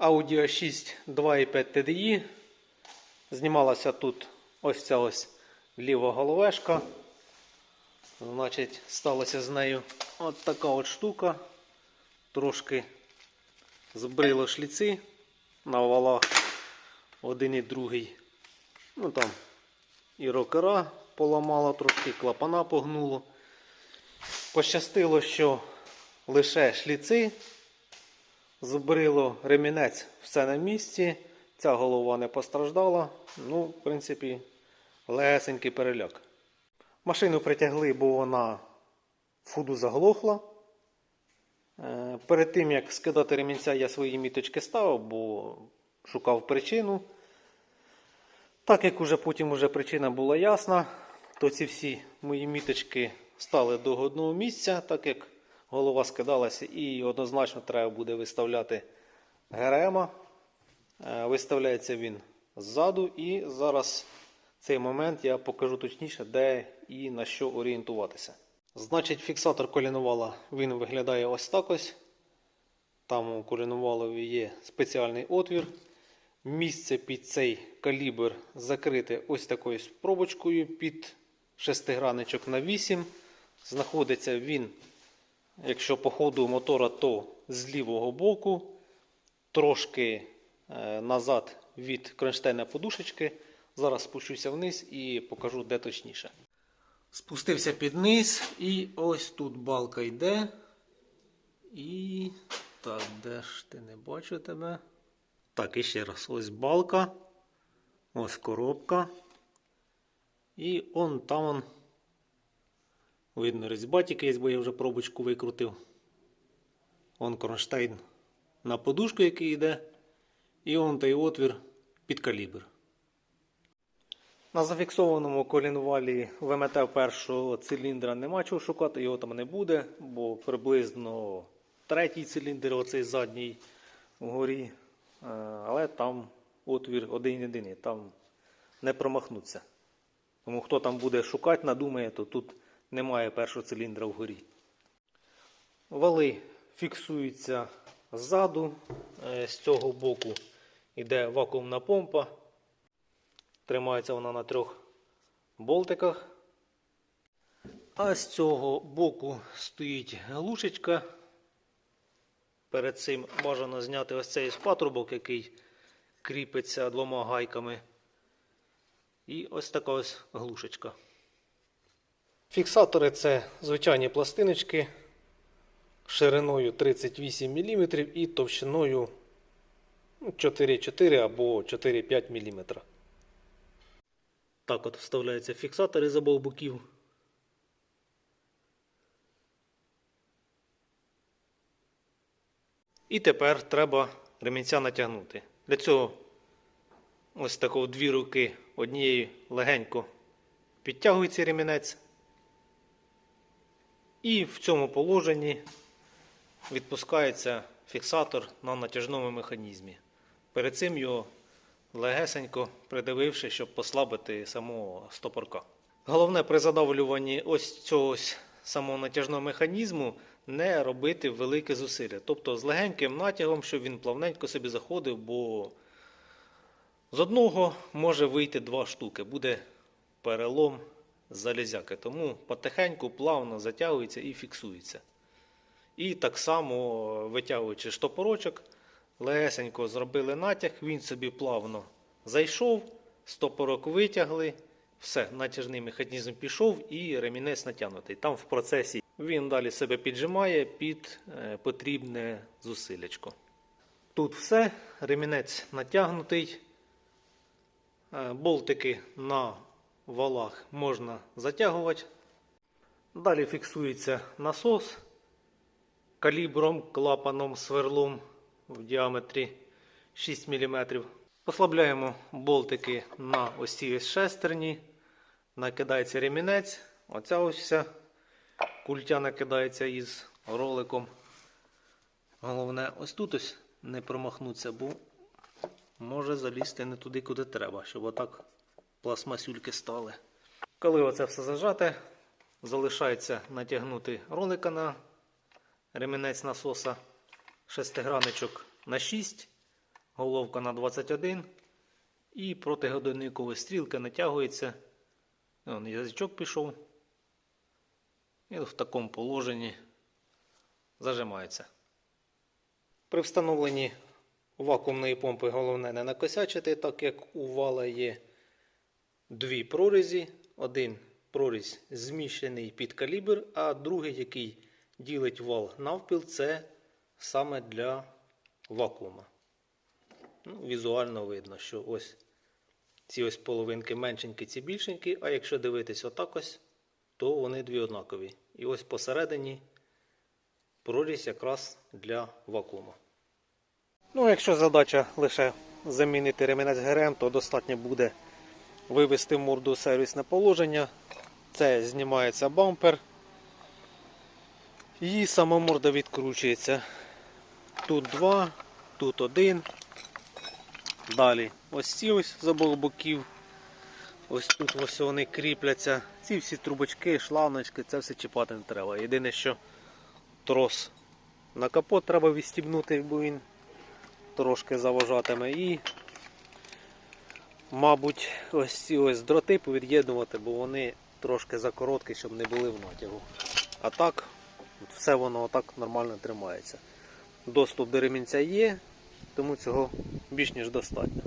Audi A6 2.5 TDI. Знімалася тут ось ця ось ліва головешка. Значить, сталося з нею от така от штука. Трошки збрило шліци на валах. Один і другий. Ну там і рокера поламало трошки, клапана погнуло. Пощастило, що лише шліци збрило ремінець все на місці. Ця голова не постраждала. Ну, в принципі, легесенький переляк. Машину притягли, бо вона фуду заглохла. Е, Перед тим як скидати ремінця, я свої міточки ставив, бо шукав причину. Так як уже потім уже причина була ясна, то ці всі мої міточки стали до одного місця, так як голова скидалася, і однозначно треба буде виставляти ГРМ. Е, Виставляється він ззаду, і зараз цей момент я покажу точніше, де і на що орієнтуватися. Значить, фіксатор колінувала він виглядає ось так ось. Там у колінувалові є спеціальний отвір. Місце під цей калібр закрите ось такою пробочкою під шестиграничок на 8. Знаходиться він, якщо по ходу мотора, то з лівого боку, трошки е, назад від кронштейна подушечки. Зараз спущуся вниз і покажу, де точніше. Спустився під низ, і ось тут балка йде. І. Так, де ж ти не бачу тебе? Так, і ще раз. Ось балка. Ось коробка. І он там он. Видно, різьба є, бо я вже пробочку викрутив. Он кронштейн на подушку, який йде. І он той отвір під калібр. На зафіксованому колінвалі ВМТ першого циліндра нема чого шукати, його там не буде, бо приблизно третій циліндр, оцей задній вгорі, е, але там отвір один єдиний, там не промахнуться. Тому хто там буде шукати, надумає, то тут немає першого циліндра вгорі. Вали фіксуються ззаду, е, з цього боку йде вакуумна помпа. Тримається вона на трьох болтиках. А з цього боку стоїть глушечка. Перед цим бажано зняти ось цей патрубок, який кріпиться двома гайками. І ось така ось глушечка. Фіксатори це звичайні пластиночки шириною 38 мм і товщиною ну, 4,4 або 4,5 мм. Так от вставляються фіксатори з обох боків. І тепер треба ремінця натягнути. Для цього ось тако в дві руки однією легенько підтягується ремінець. І в цьому положенні відпускається фіксатор на натяжному механізмі. Перед цим його легесенько придививши, щоб послабити самого стопорка. Головне при задавлюванні ось цього самого натяжного механізму не робити велике зусилля. Тобто з легеньким натягом, щоб він плавненько собі заходив, бо з одного може вийти два штуки, буде перелом залізяки. Тому потихеньку, плавно затягується і фіксується. І так само, витягуючи штопорочок, легесенько зробили натяг, він собі плавно зайшов, стопорок витягли, все, натяжний механізм пішов і ремінець натягнутий. Там в процесі він далі себе піджимає під е, потрібне зусиллячко. Тут все, ремінець натягнутий. Е, Болтики на валах можна затягувати. Далі фіксується насос калібром, клапаном, сверлом в діаметрі 6 мм. Послабляємо болтики на ось цій ось шестерні. Накидається ремінець. Оця ось вся культя накидається із роликом. Головне, ось тут ось не промахнутися, бо може залізти не туди, куди треба, щоб отак пластмасюльки стали. Коли оце все зажате, залишається натягнути ролика на ремінець насоса шестиграничок на 6. головка на 21 і протигодинникові стрілки натягується. Вон язичок пішов. І в такому положенні зажимається. При встановленні вакуумної помпи головне не накосячити, так як у вала є дві прорізі. Один прорізь зміщений під калібр, а другий, який ділить вал навпіл, це саме для вакуума. Ну, візуально видно, що ось ці ось половинки меншенькі, ці більшенькі, а якщо дивитись отак ось, то вони дві однакові. І ось посередині прорізь якраз для вакууму. Ну, якщо задача лише замінити ремінець ГРМ, то достатньо буде вивести морду у сервісне положення. Це знімається бампер. І сама морда відкручується. Тут два, тут один. Далі ось ці ось з обох боків. Ось тут ось вони кріпляться. Ці всі трубочки, шланочки, це все чіпати не треба. Єдине, що трос на капот треба відстібнути, бо він трошки заважатиме. І, мабуть, ось ці ось дроти повід'єднувати, бо вони трошки закороткі, щоб не були в натягу. А так, все воно отак нормально тримається. Доступ до ремінця є, тому цього більш ніж достатньо.